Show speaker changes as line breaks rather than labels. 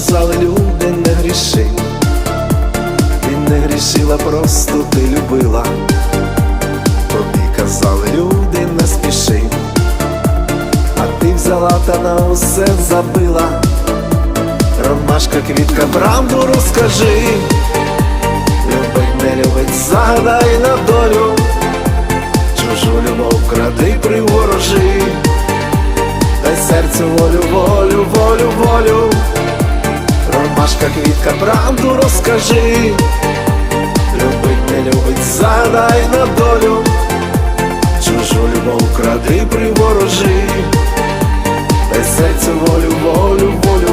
казали люди, не гріши, ти не грішила, просто ти любила. Тобі казали люди, не спіши, а ти взяла та на усе забила. Ромашка, квітка, правду розкажи, любить, не любить, загадай на долю, чужу любов кради, приворожи, дай серцю волю, Ромашка, квітка, правду розкажи, любить, не любить, задай на долю, чужу любов кради, приворожи, дай волю, волю, волю,